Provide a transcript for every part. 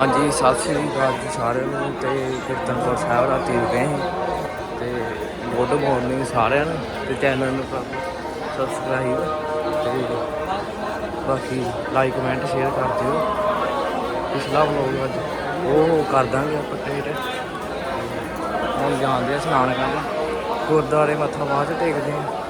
ਹਾਂਜੀ, ਸਤਿ ਸ੍ਰੀ ਅਕਾਲ ਜੀ ਸਾਰਿਆਂ ਨੂੰ ਤੇ ਕੀਰਤਨਪੁਰ ਸਾਹਿਬ ਰਾਤੀ ਗਏ ਸੀ ਤੇ ਗੁੱਡ ਮਾਰਨਿੰਗ ਸਾਰਿਆਂ ਨੂੰ ਤੇ ਚੈਨਲ ਨੂੰ ਸਬਸਕ੍ਰਾਈਬ ਤੇ ਬਾਕੀ ਲਾਈਕ ਕਮੈਂਟ ਸ਼ੇਅਰ ਕਰ ਦਿਓ। ਪਿਛਲਾ ਵਲੋਗ ਅੱਜ ਉਹ ਕਰ ਦਾਂਗੇ ਆਪਾਂ ਟੇਟ ਹੁਣ ਜਾਂਦੇ ਆ, ਇਸ਼ਨਾਨ ਕਰਨ। ਗੁਰਦੁਆਰੇ ਮੱਥਾ ਬਾਅਦ ਚ ਟੇਕਦੇ ਆ।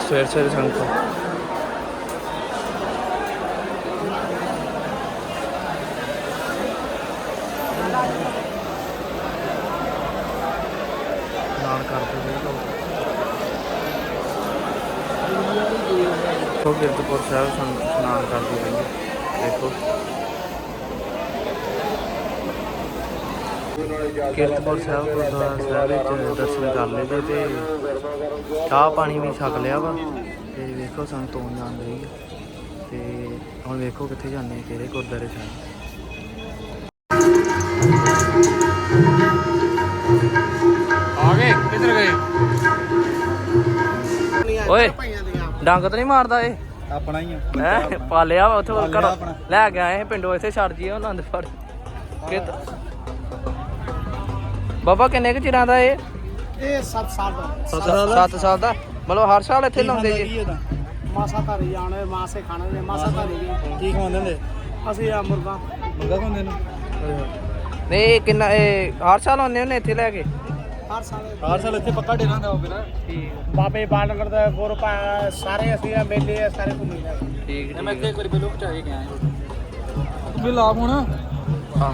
ਸਵੇਰ ਸਵੇਰ ਸੰਗਤ ਨਾਲ ਕਰਦੇ ਸਾਹਿਬ ਸੰਗਤ ਇਸ਼ਨਾਨ ਕਰਦੇ ਪਏ ਦੇਖੋ। ਕਿਰਤਪੁਰ ਸਾਹਿਬ ਗੁਰਦੁਆਰਾ ਸਾਹਿਬ ਵਿੱਚ ਦਰਸ਼ਨ ਕਰ ਲਏ ਤੇ ਚਾਹ ਪਾਣੀ ਵੀ ਛਕ ਲਿਆ ਵਾ ਤੇ ਵੇਖੋ ਸੰਗਤ ਆਉਣ ਜਾਣ ਰਹੀ ਹੈ ਤੇ ਹੁਣ ਵੇਖੋ ਕਿੱਥੇ ਜਾਂਦੇ ਕਿਹੜੇ ਗੁਰਦੁਆਰੇ ਸਾਹਿਬ ਆ। ਗਏ ਕਿੱਧਰ ਗਏ? ਓਏ ਡੰਗ ਤਾਂ ਨਹੀਂ ਮਾਰਦਾ ਇਹ। ਆਪਣਾ ਹੀ ਹੈ ਪਾਲਿਆ ਵਾ ਉੱਥੇ ਘਰੋਂ। ਲੈ ਕੇ ਆਏ ਪਿੰਡੋਂ ਇੱਥੇ ਛੱਡ ਜੀਏ ਆਨੰਦਪੁਰ ਬਾਬਾ ਕਿੰਨੇ ਕੁ ਚਿਰਾਂ ਦਾ ਇਹ? ਇਹ 7 ਸਾਲ ਦਾ। 7 ਸਾਲ ਦਾ? ਮਤਲਬ ਹਰ ਸਾਲ ਇੱਥੇ ਲਾਉਂਦੇ ਜੀ? ਮਾਸਾ ਘਰ ਹੀ ਆਣੇ ਮਾਸੇ ਖਾਣੇ ਨੇ ਮਾਸਾ ਘਰ ਹੀ ਕੀ ਖਵਾਉਂਦੇ ਹੁੰਦੇ? ਅਸੀਂ ਆ ਮੁਰਗਾ। ਮੁਰਗਾ ਖਵਾਉਂਦੇ ਨੇ। ਨਹੀਂ ਇਹ ਕਿੰਨਾ ਇਹ ਹਰ ਸਾਲ ਆਉਂਦੇ ਹੁੰਦੇ ਇੱਥੇ ਲੈ ਕੇ? ਹਰ ਸਾਲ। ਹਰ ਸਾਲ ਇੱਥੇ ਪੱਕਾ ਡੇਰਾ ਹੁੰਦਾ ਹੋਵੇ ਨਾ? ਠੀਕ। ਬਾਬੇ ਬਾਲਨਗਰ ਦਾ ਗੁਰਪਾ ਸਾਰੇ ਅਸੀਂ ਆ ਮੇਲੇ ਆ, ਸਾਰੇ ਘੁੰਮੀ ਦਾ ਠੀਕ ਮੈਂ ਇੱਥੇ ਇੱਕ ਵਾਰੀ ਪਹੁੰਚਾ ਕੇ ਗਿਆ ਵੀ ਲਾਭ ਹੁਣ। ਹਾਂ।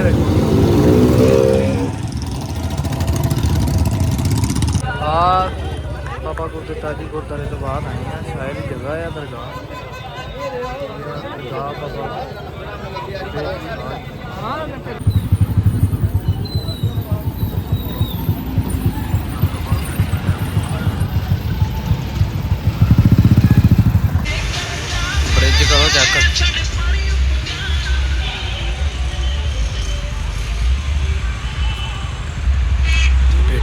ਫ੍ਰਿਜ ਵੇਖੋ ਆ ਪਾਪਾ ਗੁਰਦਿੱਤਾ ਜੀ ਗੁਰਦਾਰੇ ਤੋਂ ਬਾਅਦ ਆਏ ਆ ਸ਼ਾਇਦ ਹੀ ਜਗ੍ਹਾ ਆ ਦਰਗਾਹ ਦਰਗਾਹ ਬਾਬਾ। ਬ੍ਰਿਜ ਕਰੋ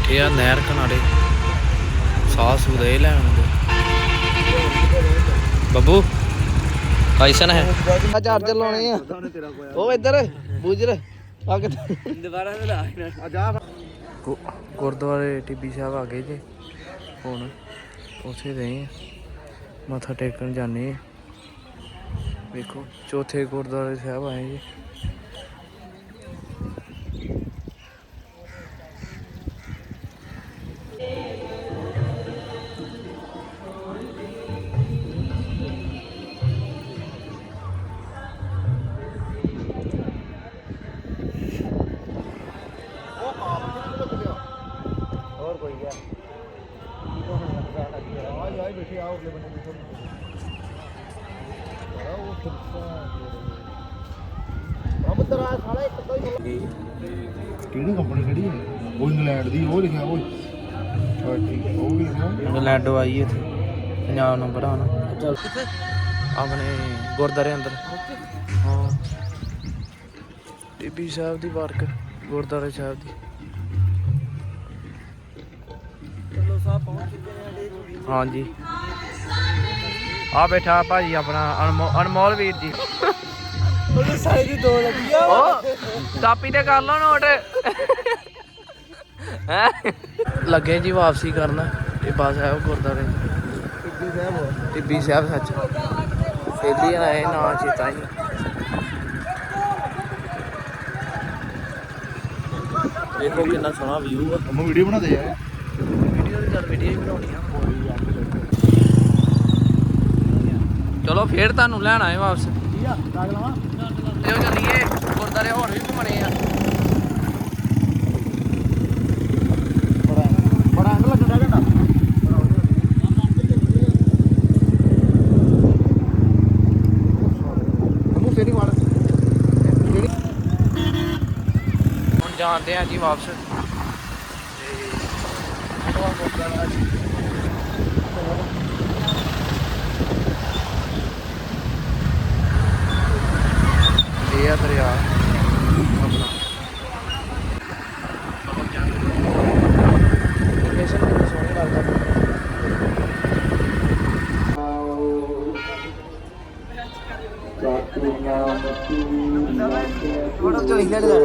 ਬੈਠੇ ਆ ਨਹਿਰ ਕਿਨਾਰੇ। ਸਾਹ ਸੁਦੇ ਲੈਣ ਦੇ। ਬੱਬੂ ਹੈ। ਆ ਚਾਰਜਰ ਲਾਉਣੇ ਆ। ਉਹ ਇੱਧਰ ਬੂਜਰ ਆ ਕਿੱਥੇ ਦੁਬਾਰਾ ਤੇ ਲਾ ਆ ਜਾ। ਗੁਰਦੁਆਰੇ ਟਿੱਬੀ ਸਾਹਿਬ ਆ ਗਏ ਜੇ। ਹੁਣ ਉੱਥੇ ਰਹੇ ਆ। ਮੱਥਾ ਟੇਕਣ ਆ। ਵੇਖੋ ਚੌਥੇ ਗੁਰਦੁਆਰੇ ਸਾਹਿਬ ਆਏ ਜੀ। ਕਿਹੜੀ ਕੰਪਨੀ ਕਿਹੜੀ ਹੈ? ਉਹ ਇੰਗਲੈਂਡ ਦੀ ਉਹ ਲਿਖਿਆ ਉਹ। ਹਾਂ ਠੀਕ ਹੈ, ਉਹ ਵੀ ਲਿਖਿਆ। ਇੰਗਲੈਂਡ ਆਈ ਇੱਥੇ। ਪੰਜਾਬ ਨੰਬਰ ਆ ਨਾ। ਚੱਲ। ਕਿੱਥੇ ਆਪਣੇ ਗੁਰਦਾਰੇ ਅੰਦਰ। ਹਾਂ। ਟੀਬੀ ਸਾਹਿਬ ਦੀ ਪਾਰਕ ਗੁਰਦਾਰੇ ਸਾਹਿਬ ਦੀ। ਚਲੋ ਸਾਹਿਬ ਪਹੁੰਚ ਚੁੱਕੇ ਹਾਂ ਹਾਂਜੀ। ਆ ਬੈਠਾ ਭਾਜੀ ਆਪਣਾ ਅਨਮੋ- ਅਨਮੋਲ ਵੀਰ ਜੀ। ਉਹਦੇ ਸਾਈ ਦੀ ਦੋ ਲੱਗੀਆਂ ਓ ਕਾਪੀ ਤੇ ਕਰ ਲਓ ਨੋਟ। ਹੈ? ਲੱਗੇ ਜੀ ਵਾਪਸੀ ਕਰਨ। ਟਿੱਬਾ ਸਾਹਿਬ ਗੁਰਦਾਰੇ ਟਿੱਬੀ ਸਾਹਿਬ ਟਿੱਬੀ ਸਾਹਿਬ ਸੱਚ। ਫੇਲੀ ਆਏ ਨਾ ਚੇਤਾ ਹੀ। ਦੇਖੋ ਕਿੰਨਾ ਸੋਹਣਾ ਵਿਊ ਆ। ਮੈਂ ਵੀਡੀਓ ਬਣਾ ਦੇ ਯਾਰ ਵੀਡੀਓ ਦੀ ਚੱਲ ਵੀਡੀਓ ਹੀ ਬਣਾਉਣੀ ਆ। ਚਲੋ ਫੇਰ ਤੁਹਾਨੂੰ ਲੈਣ ਆਏ ਵਾਪਸ। ਠੀਕ ਆ ਦਾਗ ਲਵਾਂ? ਤੇ ਉਹ ਚੱਲੀਏ ਗੁਰਦਾਰੇ ਹੋਰ ਵੀ ਘੁੰਮਣੇ ਆ। ਜਾਂਦੇ ਆ ਜੀ ਵਾਪਸ। ਇਹ ലൊക്കേഷൻ സോണി മറക്കാം ഇവിടെ